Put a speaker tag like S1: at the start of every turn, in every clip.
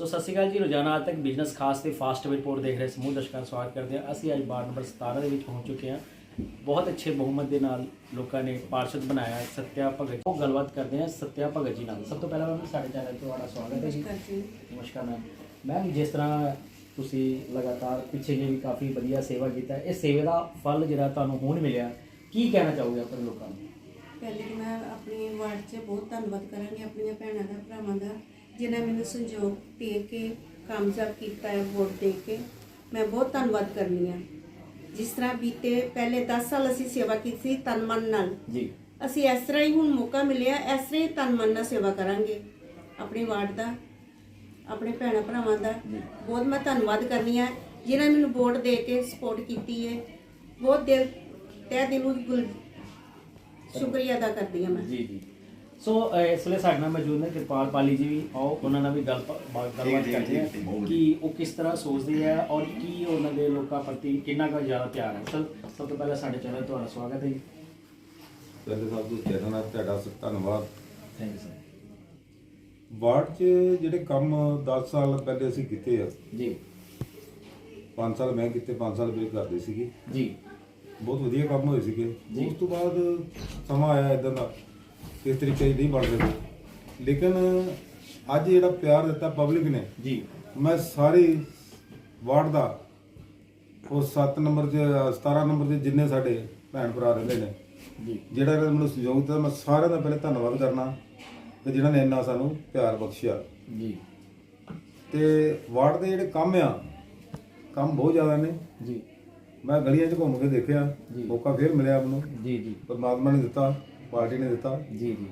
S1: ਸੋ ਸਤਿ ਸ਼੍ਰੀ ਅਕਾਲ ਜੀ ਰੋਜ਼ਾਨਾ ਅੱਜ ਤੱਕ ਬਿਜ਼ਨਸ ਖਾਸ ਤੇ ਫਾਸਟ ਰਿਪੋਰਟ ਦੇਖ ਰਹੇ ਸਮੂਹ ਦਰਸ਼ਕਾਂ ਦਾ ਸਵਾਗਤ ਕਰਦੇ ਹਾਂ। ਅਸੀਂ ਅੱਜ ਵਾਰਡ ਨੰਬਰ 17 ਦੇ ਵਿੱਚ ਪਹੁੰਚ ਚੁੱਕੇ ਹਾਂ। ਬਹੁਤ ਅੱਛੇ ਬਹੁਮਤ ਦੇ ਨਾਲ ਲੋਕਾਂ ਨੇ ਪਾਰਸ਼ਦ ਬਣਾਇਆ ਸੱਤਿਆ ਭਗਤ ਉਹ ਗੱਲਬਾਤ ਕਰਦੇ ਹਾਂ ਸੱਤਿਆ ਭਗਤ ਜੀ ਨਾਲ। ਸਭ ਤੋਂ ਪਹਿਲਾਂ ਮੈਂ ਸਾਡੇ ਚੈਨਲ ਤੇ ਤੁਹਾਡਾ ਸਵਾਗਤ ਹੈ ਜੀ। ਨਮਸਕਾਰ ਮੈਮ। ਮੈਮ ਜਿਸ ਤਰ੍ਹਾਂ ਤੁਸੀਂ ਲਗਾਤਾਰ ਪਿੱਛੇ ਜੇ ਵੀ ਕਾਫੀ ਵਧੀਆ ਸੇਵਾ ਕੀਤਾ ਇਹ ਸੇਵਾ ਦਾ ਫਲ ਜਿਹੜਾ ਤੁਹਾਨੂੰ ਹੁਣ ਮਿਲਿਆ ਕੀ ਕਹਿਣਾ ਚਾਹੋਗੇ ਆਪਣੇ ਲੋਕਾਂ ਨੂੰ?
S2: ਪਹਿਲੇ ਮੈਂ ਆਪਣੀ ਵਾਰਡ 'ਚ ਬਹੁਤ ਧੰਨਵਾਦ ਕਰਾਂਗੀ ਆਪਣੀਆਂ ਭੈਣਾਂ ਦਾ ਭਰਾਵਾਂ ਦਾ। ਜਿਨ੍ਹਾਂ ਮੈਨੂੰ ਸੰਯੋਗ ਦੇ ਕੇ ਕਾਮਯਾਬ ਕੀਤਾ ਹੈ ਵੋਟ ਦੇ ਕੇ ਮੈਂ ਬਹੁਤ ਧੰਨਵਾਦ ਕਰਨੀ ਆ ਜਿਸ ਤਰ੍ਹਾਂ ਬੀਤੇ ਪਹਿਲੇ 10 ਸਾਲ ਅਸੀਂ ਸੇਵਾ ਕੀਤੀ ਸੀ ਤਨ ਮਨ ਨਾਲ।
S1: ਜੀ।
S2: ਅਸੀਂ ਇਸ ਤਰ੍ਹਾਂ ਹੀ ਹੁਣ ਮੌਕਾ ਮਿਲਿਆ ਇਸ ਤਰ੍ਹਾਂ ਹੀ ਤਨ ਮਨ ਨਾਲ ਸੇਵਾ ਕਰਾਂਗੇ। ਆਪਣੀ ਵਾਰਡ ਦਾ ਆਪਣੇ ਭੈਣਾਂ ਭਰਾਵਾਂ ਦਾ ਬਹੁਤ ਮੈਂ ਧੰਨਵਾਦ ਕਰਨੀ ਆ ਜਿਨ੍ਹਾਂ ਨੇ ਮੈਨੂੰ ਵੋਟ ਦੇ ਕੇ ਸਪੋਰਟ ਕੀਤੀ ਹੈ। ਬਹੁਤ ਦਿਲ ਤਹਿ ਦਿਲੋਂ ਸ਼ੁਕਰੀਆ ਅਦਾ ਕਰਦੀ ਹਾਂ ਮੈਂ।
S1: ਜੀ ਜੀ। ਸੋ ਅਹ, ਇਸ ਵੇਲੇ ਸਾਡੇ ਨਾਲ ਮੌਜੂਦ ਨੇ ਕਿਰਪਾਲ ਪਾਲੀ ਜੀ ਵੀ। ਆਓ ਉਹਨਾਂ ਨਾਲ ਵੀ ਗੱਲ ਬਾ- ਗੱਲਬਾਤ ਕਰਦੇ ਹਾਂ ਕਿ ਉਹ ਕਿਸ ਤਰ੍ਹਾਂ ਸੋਚਦੇ ਆ ਔਰ ਕੀ ਉਹਨਾਂ ਦੇ ਲੋਕਾਂ ਪ੍ਰਤੀ ਕਿੰਨਾ ਕੁ ਜ਼ਿਆਦਾ ਪਿਆਰ ਹੈ। ਸਰ ਸਭ ਤੋਂ ਪਹਿਲਾਂ ਸਾਡੇ ਚੈਨਲ ਤੁਹਾਡਾ ਸਵਾਗਤ ਹੈ ਜੀ।
S3: ਪਹਿਲੇ ਸਭ ਤੋਂ ਚੈਨਲ ਨਾਲ ਤੁਹਾਡਾ ਸ- ਧੰਨਵਾਦ।
S1: ਥੈਂਕ ਯੂ ਸਰ
S3: ਵਾਰਡ 'ਚ ਜਿਹੜੇ ਕੰਮ 10 ਸਾਲ ਪਹਿਲੇ ਅਸੀਂ ਕੀਤੇ ਆ।
S1: ਜੀ।
S3: 5 ਸਾਲ ਮੈਂ ਕੀਤੇ 5 ਸਾਲ ਮੇਰੇ ਕਰਦੇ ਸੀਗੇ।
S1: ਜੀ।
S3: ਬਹੁਤ ਵਧੀਆ ਕੰਮ ਹੋਏ ਸੀਗੇ।
S1: ਜੀ।
S3: ਉਸ ਤੋਂ ਬਾਅਦ ਸਮਾਂ ਆਇਆ ਇਦਾਂ ਦਾ। ਇਸ ਤਰੀਕੇ ਦੀ ਨਹੀਂ ਬਣ ਰਹੇ ਲੇਕਿਨ ਅੱਜ ਜਿਹੜਾ ਪਿਆਰ ਦਿੱਤਾ ਪਬਲਿਕ ਨੇ
S1: ਜੀ।
S3: ਮੈਂ ਸਾਰੀ ਵਾਰਡ ਦਾ ਉਹ 7 ਨੰਬਰ 'ਚ 17 ਨੰਬਰ ਦੇ ਜਿੰਨੇ ਸਾਡੇ ਭੈਣ ਭਰਾ ਰਹਿੰਦੇ ਨੇ
S1: ਜੀ।
S3: ਜਿਹੜਾ ਇਹਨਾਂ ਨੇ ਮੈਨੂੰ ਸਹਿਯੋਗ ਦਿੱਤਾ ਮੈਂ ਸਾਰਿਆਂ ਦਾ ਪਹਿਲੇ ਧੰਨਵਾਦ ਕਰਨਾ ਕਿ ਜਿਨ੍ਹਾਂ ਨੇ ਇੰਨਾ ਸਾਨੂੰ ਪਿਆਰ ਬਖਸ਼ਿਆ।
S1: ਜੀ।
S3: ਤੇ ਵਾਰਡ ਦੇ ਜਿਹੜੇ ਕੰਮ ਆ ਕੰਮ ਬਹੁਤ ਜ਼ਿਆਦਾ ਨੇ।
S1: ਜੀ।
S3: ਮੈਂ ਗਲੀਆਂ 'ਚ ਘੁੰਮ ਕੇ ਦੇਖਿਆ। ਮੌਕਾ ਫੇਰ ਮਿਲਿਆ ਮੈਨੂੰ।
S1: ਜੀ ਜੀ।
S3: ਪਰਮਾਤਮਾ ਨੇ ਦਿੱਤਾ। ਪਾਰਟੀ ਨੇ ਦਿੱਤਾ।
S1: ਜੀ ਜੀ।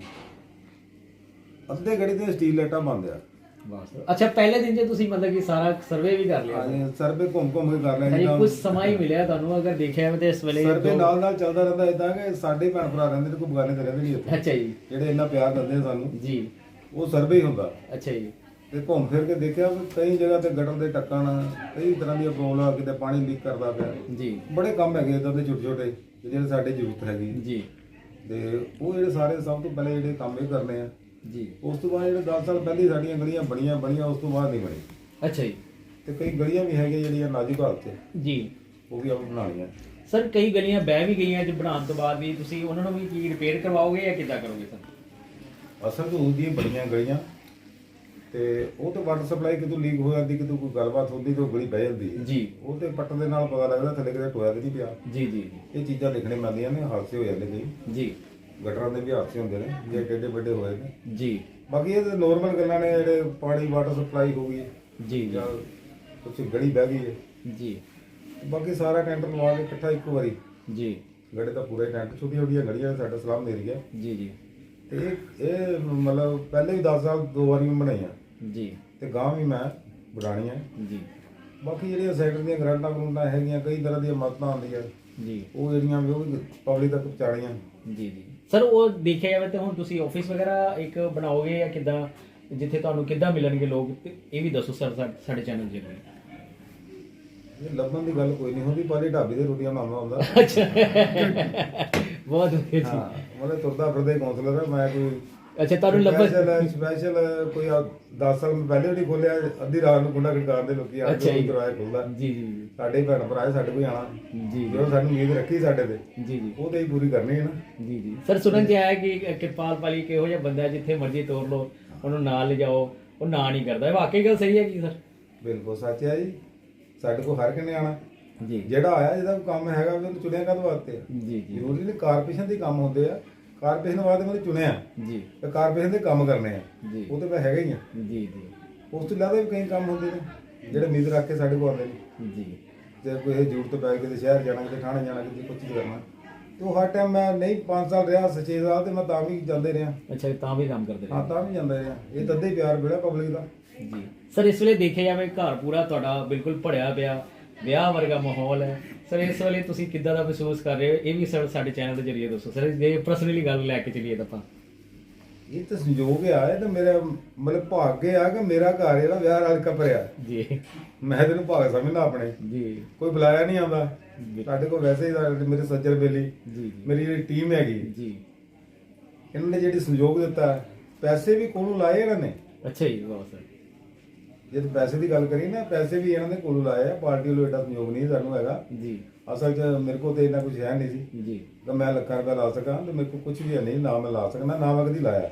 S3: ਅੱਧੇ ਗੜੀ ਤੇ ਸਟੀਲ ਲਾਈਟਾਂ ਬੰਦ ਆ।
S1: ਬਸ। ਅੱਛਾ ਪਹਿਲੇ ਦਿਨ ਜੇ ਤੁਸੀਂ ਮਤਲਬ ਕਿ ਸਾਰਾ ਸਰਵੇ ਵੀ ਕਰ ਲਿਆ।
S3: ਹਾਂਜੀ ਸਰਵੇ ਘੁੰਮ ਘੁੰਮ ਕੇ ਕਰ ਲਿਆ
S1: ਹਜੇ ਕੁਝ ਸਮਾਂ ਹੀ ਮਿਲਿਆ ਤੁਹਾਨੂੰ ਅਗਰ ਦੇਖਿਆ ਜਾਵੇ ਤੇ ਇਸ ਵੇਲੇ
S3: ਸਰਵੇ
S1: ਦੋ-
S3: ਨਾਲ ਨਾਲ ਚੱਲਦਾ ਰਹਿੰਦਾ ਇਦਾਂ ਕਿ ਸਾਡੇ ਭੈਣ ਭਰਾ ਰਹਿੰਦੇ ਨੇ ਕੋਈ ਬਗਾਨੇ ਤੇ ਰਹਿੰਦੇ ਨਹੀਂ ਇੱਥੇ।
S1: ਅੱਛਾ ਜੀ।
S3: ਜਿਹੜੇ ਇੰਨਾ ਪਿਆਰ ਦਿੰਦੇ ਆ ਸਾਨੂੰ
S1: ਜੀ।
S3: ਉਹ ਸਰਵੇ ਹੀ ਹੁੰਦਾ।
S1: ਅੱਛਾ ਜੀ।
S3: ਤੇ ਘੁੰਮ ਫਿਰ ਕੇ ਦੇਖਿਆ ਵੀ ਕਈ ਜਗ੍ਹਾ ਤੇ ਗਟਰ ਦੇ ਟੱਕਣ ਕਈ ਤਰ੍ਹਾਂ ਦੀਆਂ ਪ੍ਰੋਬਲਮ ਕਿਤੇ ਪਾਣੀ ਲੀਕ ਕਰਦਾ ਪਿਆ।
S1: ਜੀ।
S3: ਬੜੇ ਕੰਮ ਹੈਗੇ ਇਦਾਂ ਦੇ ਛੋਟੇ ਛੋਟੇ ਜਿਹੜੇ ਸਾਡੇ ਜ਼ਰੂਰਤ ਹੈਗੀ।
S1: ਜੀ।
S3: ਤੇ ਉਹ ਜਿਹੜੇ ਸਾਰੇ ਸਭ ਤੋਂ ਪਹਿਲੇ ਜਿਹੜੇ ਕੰਮ ਇਹ ਕਰਨੇ ਆ
S1: ਜੀ।
S3: ਉਸ ਤੋਂ ਬਾਅਦ ਜਿਹੜੇ 10 ਸਾਲ ਪਹਿਲੇ ਸਾਡੀਆਂ ਗਲੀਆਂ ਬਣੀਆਂ ਬਣੀਆਂ ਉਸ ਤੋਂ ਬਾਅਦ ਨਹੀਂ ਬਣੀ।
S1: ਅੱਛਾ ਜੀ।
S3: ਤੇ ਕਈ ਗਲੀਆਂ ਵੀ ਹੈਗੀਆਂ ਜਿਹੜੀਆਂ ਨਾਜ਼ੁਕ ਹਾਲਤ 'ਚ।
S1: ਜੀ।
S3: ਉਹ ਵੀ ਆਪਾਂ ਬਣਾਉਣੀਆਂ
S1: ਸਰ ਕਈ ਗਲੀਆਂ ਬਹਿ ਵੀ ਗਈਆਂ ਜੇ ਬਣਾਉਣ ਤੋਂ ਬਾਅਦ ਵੀ ਤੁਸੀਂ ਉਹਨਾਂ ਨੂੰ ਵੀ ਕੀ ਰਿਪੇਅਰ ਕਰਵਾਓਗੇ ਜਾਂ ਕਿੱਦਾਂ ਕਰੋਗੇ ਸਰ?
S3: ਅਸਲ ਤੋਂ ਉਹਦੀਆਂ ਬਣੀਆਂ ਗਲੀਆਂ ਤੇ ਉਹ ਤੇ ਵਾਟਰ ਸਪਲਾਈ ਕਿਤੋਂ ਲੀਕ ਹੋ ਜਾਂਦੀ ਕਿਤੋਂ ਕੋਈ ਗੱਲਬਾਤ ਹੁੰਦੀ ਤੇ ਉਹ ਗਲੀ ਬਹਿ ਜਾਂਦੀ ਹੈ।
S1: ਜੀ।
S3: ਉਹ ਤੇ ਪੱਟ ਦੇ ਨਾਲ ਪਤਾ ਲੱਗਦਾ ਥੱਲੇ ਕਿਤੇ ਟੋਇਆ ਤੇ ਨਹੀਂ ਪਿਆ।
S1: ਜੀ ਜੀ
S3: ਇਹ ਚੀਜ਼ਾਂ ਦੇਖਣੇ ਪੈਂਦੀਆਂ ਨੇ ਹਾਦਸੇ ਹੋ ਜਾਂਦੇ ਕਈ।
S1: ਜੀ।
S3: ਗਟਰਾਂ ਦੇ ਵੀ ਹਾਦਸੇ ਹੁੰਦੇ ਨੇ ਜੇ ਟੇਡੇ ਵੱਡੇ ਹੋਏ ਨੇ।
S1: ਜੀ।
S3: ਬਾਕੀ ਇਹ ਤਾਂ ਨੋਰਮਲ ਗੱਲਾਂ ਨੇ ਜਿਹੜੇ ਪਾਣੀ ਵਾਟਰ ਸਪਲਾਈ ਹੋ ਗਈ।
S1: ਜੀ
S3: ਜਾਂ। ਕੁਝ ਗਲੀ ਬਹਿ ਗਈ ਹੈ।
S1: ਜੀ।
S3: ਬਾਕੀ ਸਾਰਾ ਟੈਂਟ ਲਵਾ ਕੇ ਇਕੱਠਾ ਇੱਕੋ ਵਾਰੀ।
S1: ਜੀ।
S3: ਗੜੇ ਦਾ ਪੂਰਾ ਟੈਂਟ ਛੋਟੀਆਂ ਛੋਟੀਆਂ ਗਲੀਆਂ ਸਾਡਾ ਸਲਾਮ ਏਰੀਆ
S1: ਜੀ ਜੀ।
S3: ਇਹ ਇਹ ਮਤਲਬ ਪਹਿਲੇ ਵੀ 10 ਸਾਲ ਦੋ ਵਾਰੀ ਮੈਂ ਬਣਾਈਆਂ।
S1: ਜੀ।
S3: ਤੇ ਗਾਂ ਵੀ ਮੈਂ ਬਣਾਉਣੀਆਂ।
S1: ਜੀ।
S3: ਬਾਕੀ ਜਿਹੜੀਆਂ ਸੈਕਟਰ ਦੀਆਂ ਗ੍ਰਾਂਟਾਂ ਗਰੂੰਟਾਂ ਹੈਗੀਆਂ ਕਈ ਤਰ੍ਹਾਂ ਦੀਆਂ ਮਦਦਾਂ ਆਉਂਦੀਆਂ।
S1: ਜੀ।
S3: ਉਹ ਜਿਹੜੀਆਂ ਵੀ ਉਹ ਵੀ ਪਬਲਿਕ ਤੱਕ ਪਹੁੰਚਾਣੀਆਂ
S1: ਜੀ ਜੀ। ਸਰ ਉਹ ਦੇਖਿਆ ਜਾਵੇ ਤੇ ਹੁਣ ਤੁਸੀਂ ਆਫਿਸ ਵਗੈਰਾ ਇੱਕ ਬਣਾਓਗੇ ਜਾਂ ਕਿੱਦਾਂ ਜਿੱਥੇ ਤੁਹਾਨੂੰ ਕਿੱਦਾਂ ਮਿਲਣਗੇ ਲੋਕ ਤੇ ਇਹ ਵੀ ਦੱਸੋ ਸਰ ਸਾਡੇ ਚੈਨਲ ਜਰੂਰ
S3: ਇਹ ਲੱਭਣ ਦੀ ਗੱਲ ਕੋਈ ਨਹੀਂ ਹੁੰਦੀ ਪਹਿਲੇ ਢਾਬੇ ਦੇ ਰੋਟੀਆਂ ਹੁੰਦਾ।
S1: ਅੱਛਾ। ਬਹੁਤ ਵਧੀਆ ਜੀ
S3: ਹਾਂ ਮਤਲਬ ਤੁਰਦਾ ਫਿਰਦਾ ਕਾਉਂਸਲਰ ਹੈ ਮੈਂ ਕੋਈ
S1: ਅੱਛਾ ਤੁਹਾਨੂੰ ਲੱਭਣ
S3: ਸਪੈਸ਼ਲ ਸਪੈਸ਼ਲ ਕੋਈ 10 ਸਾਲ ਪਹਿਲੇ ਨਹੀਂ ਖੋਲਿਆ ਅੱਧੀ ਰਾਤ ਨੂੰ ਗੁੰਡਾ ਖੜਕਾਉਣ ਦੇ ਲੋਕੀ ਆ
S1: ਅੱਛਾ
S3: ਕੇ
S1: ਜੀ।
S3: ਖੁੱਲਦਾ
S1: ਜੀ ਜੀ ਜੀ।
S3: ਸਾਡੇ ਭੈਣ ਭਰਾ ਹੈ, ਸਾਡੇ ਕੋਈ ਆਣਾ
S1: ਜੀ
S3: ਜਦੋਂ ਸਾਨੂੰ ਉਮੀਦ ਰੱਖੀ ਸਾਡੇ ਤੇ
S1: ਜੀ ਜੀ।
S3: ਉਹ ਤੇ ਹੀ ਪੂਰੀ ਕਰਨੀ ਹੈ ਨਾ।
S1: ਜੀ ਜੀ। ਸਰ ਸੁਣਨ ਚ ਆਇਆ ਕਿ ਕਿਰਪਾਲ ਪਾਲੀ ਕਿਹੋ ਜਿਹਾ ਬੰਦਾ ਹੈ, ਜਿੱਥੇ ਮਰਜ਼ੀ ਤੋਰ ਲਓ ਉਹਨੂੰ ਨਾਲ ਲਿਜਾਓ ਉਹ ਨਾ ਨਹੀਂ ਕਰਦਾ। ਇਹ ਵਾਕਈ ਗੱਲ ਸਹੀ ਹੈ ਕੀ ਸਰ?
S3: ਬਿਲਕੁਲ ਸੱਚ ਹੈ ਜੀ। ਸਾਡੇ ਕੋਲ ਹਰ ਕਿਨੇ ਆਣਾ
S1: ਜੀ।
S3: ਜਿਹੜਾ ਆਇਆ ਜਿਹਦਾ ਕੰਮ ਹੈਗਾ ਉਹਨੂੰ ਚੁਣਿਆ ਕਦ ਵਾਸਤੇ? ਆ?
S1: ਜੀ ਜੀ।
S3: ਜ਼ਰੂਰੀ ਨਹੀਂ ਕਾਰਪੋਰੇਸ਼ਨ ਦੇ ਕੰਮ ਹੁੰਦੇ ਆ। ਕਾਰਪੋਰੇਸ਼ਨ ਵਾਸਤੇ ਮੈਨੂੰ ਚੁਣਿਆ।
S1: ਜੀ।
S3: ਤੇ ਕਾਰਪੋਰੇਸ਼ਨ ਦੇ ਕੰਮ ਕਰਨੇ ਆ।
S1: ਜੀ।
S3: ਉਹ ਤੇ ਮੈਂ ਹੈਗਾ ਹੀ ਆ।
S1: ਜੀ ਜੀ।
S3: ਉਸ ਤੋਂ ਇਲਾਵਾ ਵੀ ਕਈ ਕੰਮ ਹੁੰਦੇ ਨੇ ਜਿਹੜੇ ਉਮੀਦ ਰੱਖ ਕੇ ਸਾਡੇ ਕੋਲ ਆਉਂਦੇ ਨੇ।
S1: ਜੀ।
S3: ਤੇ ਕੋਈ ਇਹ ਜ਼ਰੂਰਤ ਪੈ ਗਈ ਕਿਤੇ ਸ਼ਹਿਰ ਜਾਣਾ ਕਿਤੇ ਥਾਣੇ ਜਾਣਾ ਕਿਤੇ ਕੁਝ ਕਰਨਾ। ਤੇ ਉਹ ਹਰ ਟਾਈਮ ਮੈਂ ਨਹੀਂ 5 ਸਾਲ ਰਿਹਾ 6 ਸਾਲ ਤੇ ਮੈਂ ਤਾਂ ਵੀ ਜਾਂਦੇ ਰਿਹਾ।
S1: ਅੱਛਾ ਤਾਂ ਵੀ ਕੰਮ ਕਰਦੇ
S3: ਹਾਂ ਤਾਂ ਵੀ ਜਾਂਦਾ ਰਿਹਾ। ਇਹ ਤੱਦੇ ਪਿਆਰ ਮਿਲਿਆ ਪਬਲਿਕ ਦਾ।
S1: ਜੀ। ਸਰ ਇਸ ਵੇਲੇ ਦੇਖਿਆ ਜਾਵੇ ਘਰ ਪੂਰਾ ਤੁਹਾਡਾ ਬਿਲਕੁਲ ਭੜਿਆ ਪਿਆ। ਵਿਆਹ ਵਰਗਾ ਮਾਹੌਲ ਹੈ। ਸਰ ਇਸ ਵੇਲੇ ਤੁਸੀਂ ਕਿੱਦਾਂ ਦਾ ਮਹਿਸੂਸ ਕਰ ਰਹੇ ਹੋ? ਇਹ ਵੀ ਸਰ ਸਾਡੇ ਚੈਨਲ ਦੇ ਜਰੀਏ ਦੱਸੋ। ਸਰ ਜੇ ਪਰਸਨਲੀ ਗੱਲ ਲੈ ਕੇ ਚੱਲੀਏ ਤਾਂ ਆਪਾਂ।
S3: ਇਹ ਤਾਂ ਸੰਯੋਗ ਆ ਇਹ ਤਾਂ ਮੇਰਾ ਮਤਲਬ ਭਾਗਯ ਆ ਕਿ ਮੇਰਾ ਘਰ ਜਿਹੜਾ ਵਿਆਹ ਨਾਲ ਕਪਰਿਆ।
S1: ਜੀ।
S3: ਮੈਂ ਤੈਨੂੰ ਭਾਗ ਸਮਝਦਾ ਆਪਣੇ।
S1: ਜੀ।
S3: ਕੋਈ ਬੁਲਾਇਆ ਨਹੀਂ ਆਉਂਦਾ। ਸਾਡੇ ਕੋਲ ਵੈਸੇ ਹੀ ਮੇਰੇ ਸੱਜਰ ਬੇਲੀ
S1: ਜੀ ਜੀ।
S3: ਮੇਰੀ ਜਿਹੜੀ ਟੀਮ ਹੈਗੀ।
S1: ਜੀ।
S3: ਇਹਨਾਂ ਨੇ ਜਿਹੜੀ ਸੰਯੋਗ ਦਿੱਤਾ ਪੈਸੇ ਵੀ ਕੋਲੋਂ ਲਾਏ ਇਹਨਾਂ ਨੇ।
S1: ਅੱਛਾ ਜੀ ਵਾਹ ਸਰ।
S3: ਜੇ ਪੈਸੇ ਦੀ ਗੱਲ ਕਰੀਏ ਨਾ ਪੈਸੇ ਵੀ ਇਹਨਾਂ ਦੇ ਕੋਲੋਂ ਲਾਏ ਆ ਪਾਰਟੀ ਵੱਲੋਂ ਏਡਾ ਸੰਯੋਗ ਨਹੀਂ ਸਾਨੂੰ ਹੈਗਾ।
S1: ਜੀ।
S3: ਅਸਲ 'ਚ ਮੇਰੇ ਕੋਲ ਤੇ ਇੰਨਾ ਕੁਝ ਹੈ ਨਹੀਂ ਸੀ।
S1: ਜੀ।
S3: ਤਾਂ ਮੈਂ ਲੱਖਾਂ ਰੁਪਏ ਲਾ ਸਕਾਂ ਤੇ ਮੇਰੇ ਕੋਲ ਕੁਝ ਵੀ ਹੈ ਨਹੀਂ ਨਾ ਮੈਂ ਲਾ ਸਕਦਾ ਨਾ ਮੈਂ ਕਦੀ ਲਾਇਆ।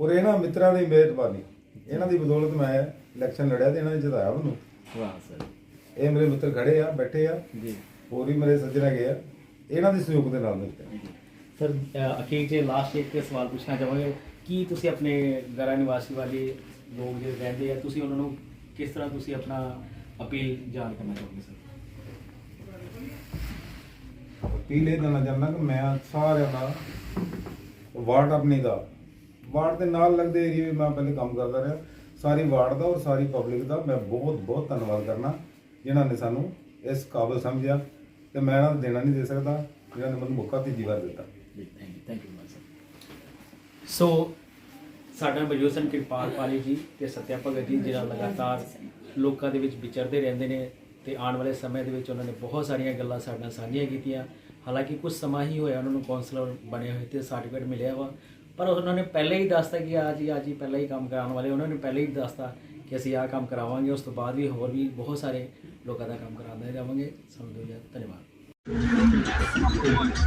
S3: ਔਰ ਇਹਨਾਂ ਮਿੱਤਰਾਂ ਦੀ ਮਿਹਰਬਾਨੀ। ਇਹਨਾਂ ਦੀ ਬਦੌਲਤ ਮੈਂ ਇਲੈਕਸ਼ਨ ਲੜਿਆ ਤੇ ਇਹਨਾਂ ਨੇ ਜਿਤਾਇਆ ਮੈਨੂੰ।
S1: ਵਾਹ ਸਰ।
S3: ਇਹ ਮੇਰੇ ਮਿੱਤਰ ਖੜੇ ਆ ਬੈਠੇ ਆ।
S1: ਜੀ।
S3: ਹੋਰ ਵੀ ਮੇਰੇ ਸੱਜਣ ਹੈਗੇ ਆ। ਇਹਨਾਂ ਦੇ ਸਹਿਯੋਗ ਦੇ ਨਾਲ ਮਿਲਦੇ
S1: ਸਰ ਅਖੀਰ ਜੇ ਲਾਸਟ ਇੱਕ ਸਵਾਲ ਪੁੱਛਣਾ ਚਾਹਾਂਗੇ। ਕੀ ਤੁਸੀਂ ਆਪਣੇ ਗਰਾ ਨਿਵਾਸੀ ਵਾਲੇ ਲੋਕ ਜਿਹੜੇ ਰਹਿੰਦੇ ਆ ਤੁਸੀਂ ਉਹਨਾਂ ਨੂੰ ਕਿਸ ਤਰ੍ਹਾਂ ਤੁਸੀਂ ਆਪਣਾ ਅਪੀਲ ਜਾਣ ਕਰਨਾ ਚਾਹੋਗੇ ਸਰ?
S3: ਅਪੀਲ ਇਹ ਦੇਣਾ ਚਾਹੁੰਦਾ ਕਿ ਮੈਂ ਸਾਰਿਆਂ ਦਾ ਵਾਰਡ ਆਪਣੀ ਦਾ ਵਾਰਡ ਦੇ ਨਾਲ ਲੱਗਦੇ ਏਰੀਏ ਵਿੱਚ ਮੈਂ ਪਹਿਲੇ ਕੰਮ ਕਰਦਾ ਰਿਹਾ। ਸਾਰੀ ਵਾਰਡ ਦਾ ਔਰ ਸਾਰੀ ਪਬਲਿਕ ਦਾ ਮੈਂ ਬਹੁਤ ਬਹੁਤ ਧੰਨਵਾਦ ਕਰਨਾ ਜਿਨ੍ਹਾਂ ਨੇ ਸਾਨੂੰ ਇਸ ਕਾਬਲ ਸਮਝਿਆ ਤੇ ਮੈਂ ਇਹਨਾਂ ਨੂੰ ਦੇਣਾ ਨਹੀਂ ਦੇ ਸਕਦਾ ਜਿਨ੍ਹਾਂ ਨੇ ਮੈਨੂੰ ਮੌਕਾ ਤੀਜੀ ਵਾਰ ਦਿੱਤਾ।
S1: Thank you thank you sir so ਸਾਡਾ ਮੌਜੂਦ ਸਨ ਕਿਰਪਾਲ ਪਾਲੀ ਜੀ ਤੇ ਸਤਿਆ ਭਗਤ ਜੀ, ਜਿਹੜਾ ਲਗਾਤਾਰ ਲੋਕਾਂ ਦੇ ਵਿੱਚ ਵਿਚਰਦੇ ਰਹਿੰਦੇ ਨੇ ਤੇ ਆਉਣ ਵਾਲੇ ਸਮੇਂ ਦੇ ਵਿੱਚ ਉਹਨਾਂ ਨੇ ਬਹੁਤ ਸਾਰੀਆਂ ਗੱਲਾਂ ਸਾਡੇ ਨਾਲ ਸਾਂਝੀਆਂ ਕੀਤੀਆਂ। ਹਾਲਾਂਕਿ ਕੁਝ ਸਮਾਂ ਹੀ ਹੋਇਆ ਉਹਨਾਂ ਨੂੰ ਕਾਉਂਸਲਰ ਬਣੇ ਹੋਏ ਤੇ ਸਰਟੀਫਿਕੇਟ ਮਿਲਿਆ ਵਾ। ਪਰ ਉਹਨਾਂ ਨੇ ਪਹਿਲਾਂ ਹੀ ਦੱਸਤਾ ਕਿ ਅੱਜ ਹੀ ਅੱਜ ਹੀ ਪਹਿਲਾਂ ਹੀ ਕੰਮ ਕਰਾਉਣ ਵਾਲੇ, ਉਹਨਾਂ ਨੇ ਪਹਿਲਾਂ ਹੀ ਦੱਸਤਾ ਕਿ ਅਸੀਂ ਆਹ ਕੰਮ ਕਰਾਵਾਂਗੇ, ਉਸ ਤੋਂ ਬਾਅਦ ਵੀ ਹੋਰ ਵੀ ਬਹੁਤ ਸਾਰੇ ਲੋਕਾਂ ਦਾ ਕੰਮ ਕਰਾਉਂਦੇ ਜਾਵਾਂਗੇ। ਸਾਨੂੰ ਧੰਨਵਾਦ।
S4: Thank